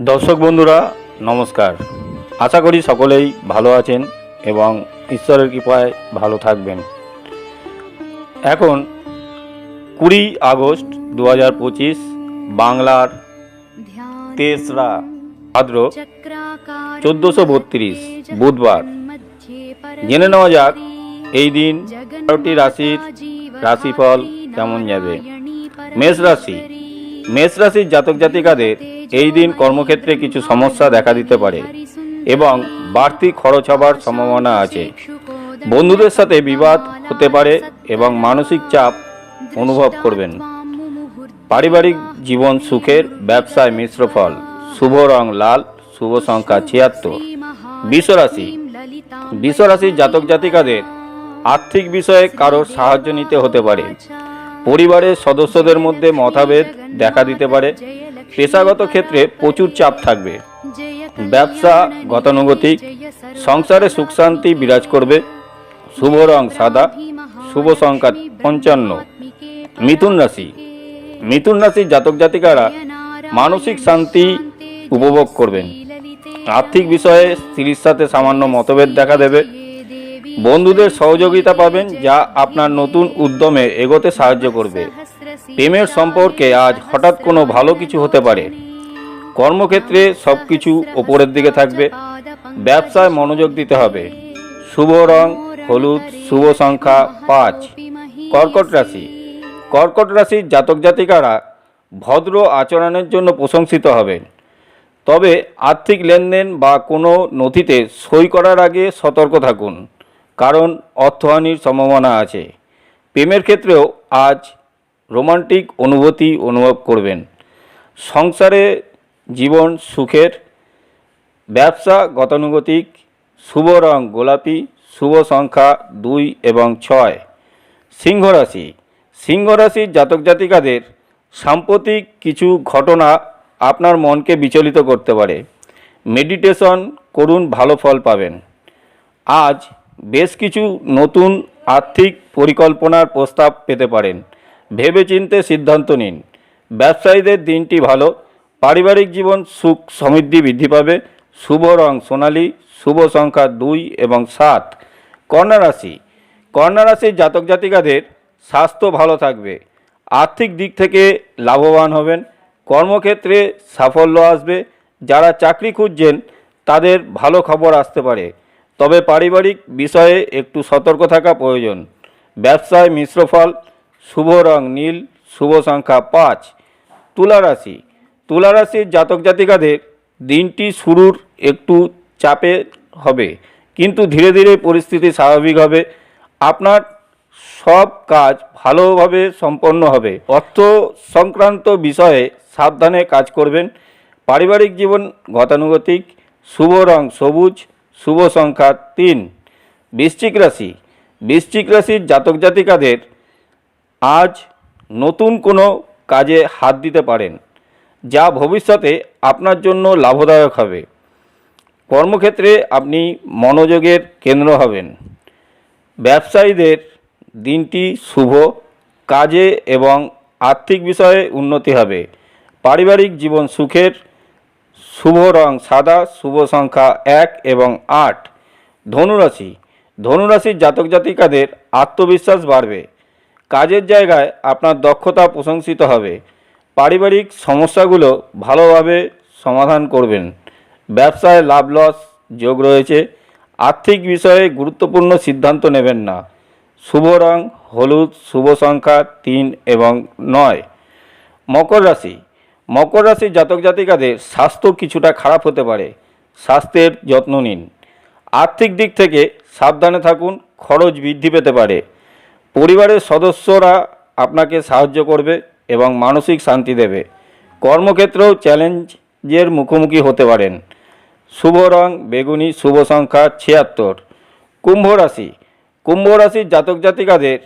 দর্শক বন্ধুরা নমস্কার। আশা করি সকলেই ভালো আছেন এবং ঈশ্বরের কৃপায় ভালো থাকবেন। এখন কুড়ি আগস্ট দু হাজার পঁচিশ বাংলার তেসরা ভাদ্র চোদ্দোশো বত্রিশ বুধবার। জেনে নেওয়া যাক এই দিন বারোটি রাশির রাশিফল কেমন যাবে। মেষ রাশি মেষ রাশির জাতক জাতিকাদের এই দিন কর্মক্ষেত্রে কিছু সমস্যা দেখা দিতে পারে এবং বাড়তি খরচ হবার সম্ভাবনা আছে। বন্ধুদের সাথে বিবাদ হতে পারে এবং মানসিক চাপ অনুভব করবেন। পারিবারিক জীবন সুখের ব্যবসায় মিশ্র ফল। শুভ রং লাল, শুভ সংখ্যা ছিয়াত্তর। বিশ্বরাশি বিশ্বরাশির জাতক জাতিকাদের আর্থিক বিষয়ে কারোর সাহায্য নিতে হতে পারে। পরিবারের সদস্যদের মধ্যে মতভেদ দেখা দিতে পারে। পেশাগত ক্ষেত্রে প্রচুর চাপ থাকবে। ব্যবসা গতানুগতিক, সংসারে সুখ শান্তি বিরাজ করবে। শুভ রং সাদা, শুভ সংখ্যা পঞ্চান্ন। মিথুন রাশি। মিথুন রাশির জাতক জাতিকারা মানসিক শান্তি উপভোগ করবেন। আর্থিক বিষয়ে স্ত্রীর সাথে সামান্য মতভেদ দেখা দেবে। বন্ধুদের সহযোগিতা পাবেন যা আপনার নতুন উদ্যমে এগোতে সাহায্য করবে। প্রেমের সম্পর্কে আজ হঠাৎ কোনো ভালো কিছু হতে পারে। কর্মক্ষেত্রে সব কিছু ওপরের দিকে থাকবে। ব্যবসায় মনোযোগ দিতে হবে। শুভ রং, হলুদ, শুভ সংখ্যা, পাঁচ। কর্কট রাশি। কর্কট রাশির জাতক জাতিকারা ভদ্র আচরণের জন্য প্রশংসিত হবেন। তবে আর্থিক লেনদেন বা কোনো নথিতে সই করার আগে সতর্ক থাকুন। কারণ অর্থহানির সম্ভাবনা আছে। প্রেমের ক্ষেত্রেও আজ রোমান্টিক অনুভূতি অনুভব করবেন। সংসারে জীবন সুখের, ব্যবসা গতানুগতিক, শুভ রং গোলাপি, শুভ সংখ্যা দুই এবং ছয়। সিংহ রাশি। সিংহ রাশির জাতক জাতিকাদের সাম্প্রতিক কিছু ঘটনা আপনার মনকে বিচলিত করতে পারে। মেডিটেশন করুন, ভালো ফল পাবেন। আজ বেশ কিছু নতুন আর্থিক পরিকল্পনার প্রস্তাব পেতে পারেন। ভেবেচিন্তে সিদ্ধান্ত নিন। ব্যবসায়ীদের দিনটি ভালো, পারিবারিক জীবন সুখ সমৃদ্ধি বৃদ্ধি পাবে, শুভ রং সোনালী, শুভ সংখ্যা দুই এবং সাত। কন্যা রাশি জাতক জাতিকাদের স্বাস্থ্য ভালো থাকবে, আর্থিক দিক থেকে লাভবান হবেন, কর্মক্ষেত্রে সাফল্য আসবে, যারা চাকরি খুঁজছেন তাদের ভালো খবর আসতে পারে। তবে পারিবারিক বিষয়ে একটু সতর্ক থাকা প্রয়োজন। ব্যবসায় মিশ্র ফল, শুভ রং নীল, শুভ সংখ্যা পাঁচ। তুলা রাশি। তুলা রাশির জাতক জাতিকাদের দিনটি শুরুর একটু চাপে হবে, কিন্তু ধীরে ধীরে পরিস্থিতি স্বাভাবিক হবে। আপনার সব কাজ ভালোভাবে সম্পন্ন হবে। অর্থ সংক্রান্ত বিষয়ে সাবধানে কাজ করবেন। পারিবারিক জীবন গতানুগতিক, শুভ রং সবুজ শুভ সংখ্যা তিন। বৃশ্চিক রাশি। বৃশ্চিক রাশির জাতক জাতিকাদের আজ নতুন কোনো কাজে হাত দিতে পারেন, যা ভবিষ্যতে আপনার জন্য লাভদায়ক হবে। কর্মক্ষেত্রে আপনি মনোযোগের কেন্দ্র হবেন। ব্যবসায়ীদের দিনটি শুভ, কাজে এবং আর্থিক বিষয়ে উন্নতি হবে। পারিবারিক জীবন সুখের শুভ রং সাদা, শুভ সংখ্যা এক এবং আট। ধনুরাশি। ধনুরাশির জাতক জাতিকাদের আত্মবিশ্বাস বাড়বে। কাজের জায়গায় আপনার দক্ষতা প্রশংসিত হবে। পারিবারিক সমস্যাগুলো ভালোভাবে সমাধান করবেন। ব্যবসায় লাভ লস যোগ রয়েছে। আর্থিক বিষয়ে গুরুত্বপূর্ণ সিদ্ধান্ত নেবেন না। শুভ রং, হলুদ, শুভ সংখ্যা তিন এবং নয়। মকর রাশি। মকর রাশির জাতক জাতিকাদের স্বাস্থ্য কিছুটা খারাপ হতে পারে। স্বাস্থ্যের যত্ন নিন। আর্থিক দিক থেকে সাবধানে থাকুন, খরচ বৃদ্ধি পেতে পারে। পরিবারের সদস্যরা আপনাকে সাহায্য করবে এবং মানসিক শান্তি দেবে। কর্মক্ষেত্রেও চ্যালেঞ্জের মুখোমুখি হতে পারেন। শুভ রং, বেগুনি, শুভ সংখ্যা ছিয়াত্তর। কুম্ভ রাশি। কুম্ভ রাশির জাতক জাতিকাদের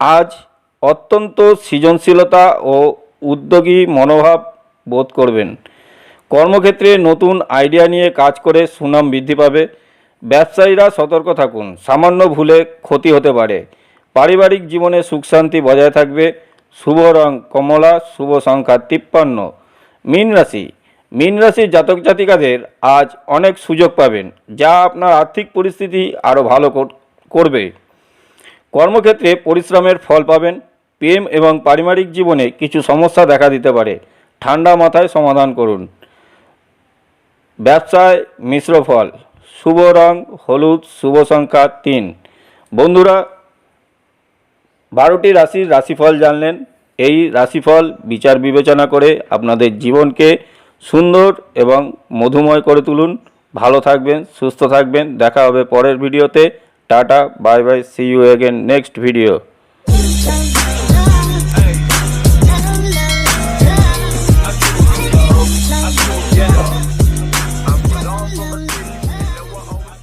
আজ অত্যন্ত সৃজনশীলতা ও উদ্যোগী মনোভাব বোধ করবেন। কর্মক্ষেত্রে নতুন আইডিয়া নিয়ে কাজ করে সুনাম বৃদ্ধি পাবে। ব্যবসায়ীরা সতর্ক থাকুন, সামান্য ভুলে ক্ষতি হতে পারে। পারিবারিক জীবনে সুখ শান্তি বজায় থাকবে। শুভ রং কমলা, শুভ সংখ্যা তিপ্পান্ন। মীন রাশি, মীন রাশির জাতক জাতিকাদের আজ অনেক সুযোগ পাবেন, যা আপনার আর্থিক পরিস্থিতি আরও ভালো করবে। কর্মক্ষেত্রে পরিশ্রমের ফল পাবেন। প্রেম এবং পারিবারিক জীবনে কিছু সমস্যা দেখা দিতে পারে। ঠান্ডা মাথায় সমাধান করুন। ব্যবসায় মিশ্র ফল। শুভ রং, হলুদ, শুভ সংখ্যা তিন। বন্ধুরা, বারোটি রাশির রাশিফল জানলেন। এই রাশিফল বিচার বিবেচনা করে আপনাদের জীবনকে সুন্দর এবং মধুময় করে তুলুন। ভালো থাকবেন, সুস্থ থাকবেন। দেখা হবে পরের ভিডিওতে। Tata, bye bye see you again next video